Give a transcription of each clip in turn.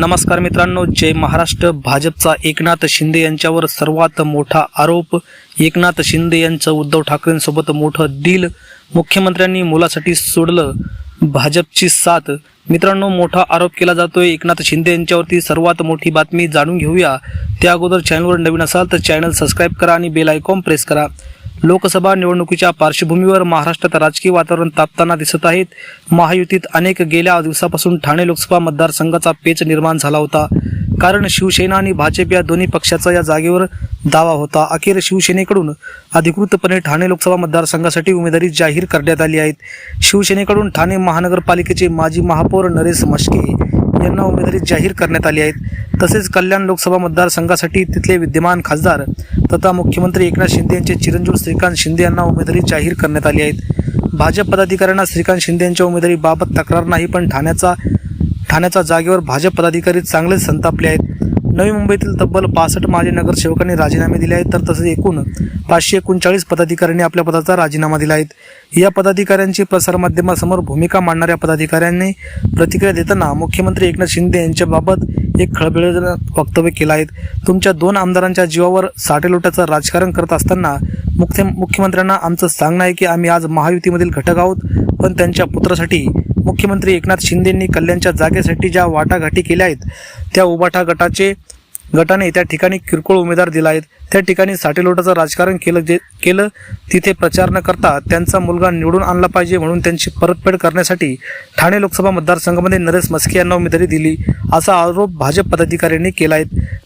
नमस्कार मित्रांनो जय महाराष्ट्र. भाजपचा एकनाथ शिंदे यांच्यावर सर्वात मोठा आरोप. एकनाथ शिंदे यांचं उद्धव ठाकरेंसोबत मोठं डील मुख्यमंत्र्यांनी मुलासाठी सोडलं भाजपची साथ. मित्रांनो मोठा आरोप केला जातोय. एकनाथ शिंदे यांच्यावरती सर्वात मोठी बातमी जाणून घेऊया. त्या अगोदर चॅनलवर नवीन असाल तर चॅनल सबस्क्राईब करा आणि बेल आयकॉन प्रेस करा. लोकसभा निवडणुकीच्या पार्श्वभूमीवर महाराष्ट्रात राजकीय वातावरण तापताना दिसत आहेत. महायुतीत अनेक गेल्या दिवसापासून ठाणे लोकसभा मतदारसंघाचा पेच निर्माण झाला होता. कारण शिवसेना आणि भाजप या दोन्ही पक्षाचा या जागेवर दावा होता. अखेर शिवसेनेकडून अधिकृतपणे ठाणे लोकसभा मतदारसंघासाठी उमेदवारी जाहीर करण्यात आली आहेत. शिवसेनेकडून ठाणे महानगरपालिकेचे माजी महापौर नरेश मस्के यांना उमेदवारी जाहीर करण्यात आली आहेत. तसेच कल्याण लोकसभा मतदारसंघासाठी तिथले विद्यमान खासदार तथा मुख्यमंत्री एकनाथ शिंदे यांचे चिरंजीव श्रीकांत शिंदे यांना उमेदवारी जाहीर करण्यात आली आहेत. भाजप पदाधिकाऱ्यांना श्रीकांत शिंदे यांच्या उमेदवारीबाबत तक्रार नाही पण ठाण्याचा ठाण्याच्या जागेवर भाजप पदाधिकारी चांगलेच संतापले आहेत. नवी मुंबईतील तब्बल पासष्ट माजी नगरसेवकांनी राजीनामे दिले आहेत. तर तसेच एकूण पाचशे एकोणचाळीस पदाधिकाऱ्यांनी आपल्या पदाचा राजीनामा दिला आहे. या पदाधिकाऱ्यांची प्रसारमाध्यमासमोर भूमिका मांडणाऱ्या पदाधिकाऱ्यांनी प्रतिक्रिया देताना मुख्यमंत्री एकनाथ शिंदे यांच्याबाबत एक खळबळजनक वक्तव्य केलं आहे. तुमच्या दोन आमदारांच्या जीवावर साटेलोट्याचं राजकारण करत असताना मुख्य मुख्यमंत्र्यांना आमचं सांगणं आहे की आम्ही आज महायुतीमधील घटक आहोत. पण त्यांच्या पुत्रासाठी मुख्यमंत्री एकनाथ शिंदेंनी कल्याणच्या जागेसाठी ज्या वाटाघाटी केल्या आहेत त्या उबाठा गटाचे गटाने त्या ठिकाणी किरकोळ उमेदवार दिला आहेत. त्या ठिकाणी साठेलोटाचं राजकारण केलं जे केलं तिथे प्रचार न करता त्यांचा मुलगा निवडून आणला पाहिजे म्हणून त्यांची परतफेड करण्यासाठी ठाणे लोकसभा मतदारसंघामध्ये नरेश मस्के यांना उमेदवारी दिली. असा आरोप भाजप पदाधिकाऱ्यांनी केला आहे.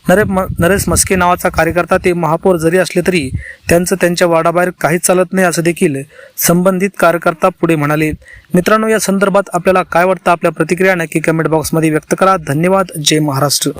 नरे म नरेश मस्के नावाचा कार्यकर्ता ते महापौर जरी असले तरी त्यांचं त्यांच्या वाडाबाहेर काहीच चालत नाही असं देखील संबंधित कार्यकर्ता पुढे म्हणाले. मित्रांनो या संदर्भात आपल्याला काय वाटतं? आपल्या प्रतिक्रिया नक्की कमेंट बॉक्समध्ये व्यक्त करा. धन्यवाद. जय महाराष्ट्र.